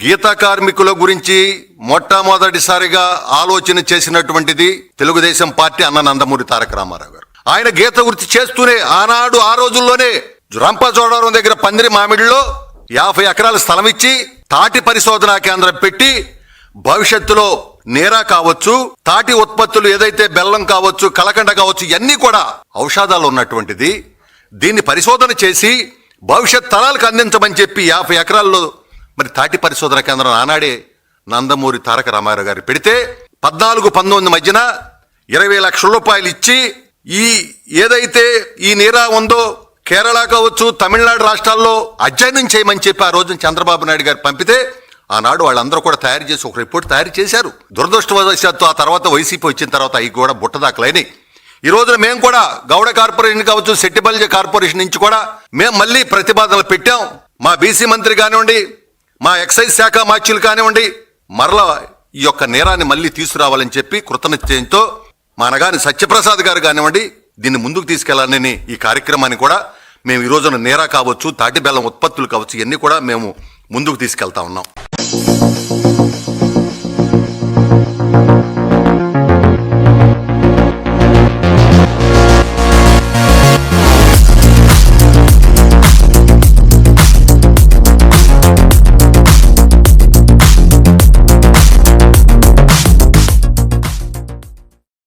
గీత కార్మికుల గురించి మొట్టమొదటిసారిగా ఆలోచన చేసినటువంటిది తెలుగుదేశం పార్టీ అన్న నందమూరి తారక రామారావు గారు. ఆయన గీత వృత్తి చేస్తూనే ఆనాడు ఆ రోజుల్లోనే రంపచోడవరం దగ్గర పందిరి మామిడిలో యాభై ఎకరాల స్థలం ఇచ్చి తాటి పరిశోధనా కేంద్రం పెట్టి భవిష్యత్తులో నేరా కావచ్చు తాటి ఉత్పత్తులు ఏదైతే బెల్లం కావచ్చు కలకండ కావచ్చు ఇవన్నీ కూడా ఔషధాలు ఉన్నటువంటిది. దీన్ని పరిశోధన చేసి భవిష్యత్ తరాలకు అందించమని చెప్పి యాభై ఎకరాల్లో మరి తాటి పరిశోధన కేంద్రం ఆనాడే నందమూరి తారక రామారావు గారు పెడితే పద్నాలుగు పంతొమ్మిది మధ్యన ఇరవై లక్షల రూపాయలు ఇచ్చి ఈ ఏదైతే ఈ నీరా ఉందో కేరళ కావచ్చు తమిళనాడు రాష్ట్రాల్లో అధ్యయనం చేయమని చెప్పి ఆ రోజున చంద్రబాబు నాయుడు గారు పంపితే ఆనాడు వాళ్ళందరూ కూడా తయారు చేసి ఒక రిపోర్ట్ తయారు చేశారు. దురదృష్టవశాత్తు ఆ తర్వాత వైసీపీ వచ్చిన తర్వాత అవి కూడా బుట్టదాఖలైనవి ఈ రోజున మేము కూడా గౌడ కార్పొరేషన్ కావచ్చు సెట్టిబల్జ కార్పొరేషన్ నుంచి కూడా మేము మళ్ళీ ప్రతిపాదనలు పెట్టాం. మా బీసీ మంత్రి కానివ్వండి మా ఎక్సైజ్ శాఖ మార్చులు కానివ్వండి మరలా ఈ యొక్క నేరాన్ని మళ్ళీ తీసుకురావాలని చెప్పి కృతనిశ్చయంతో మా అనగాని సత్యప్రసాద్ గారు కానివ్వండి దీన్ని ముందుకు తీసుకెళ్ళాలని ఈ కార్యక్రమాన్ని కూడా మేము ఈ రోజున నేరా కావచ్చు తాటి బెల్లం ఉత్పత్తులు కావచ్చు ఇవన్నీ కూడా మేము ముందుకు తీసుకెళ్తా ఉన్నాం.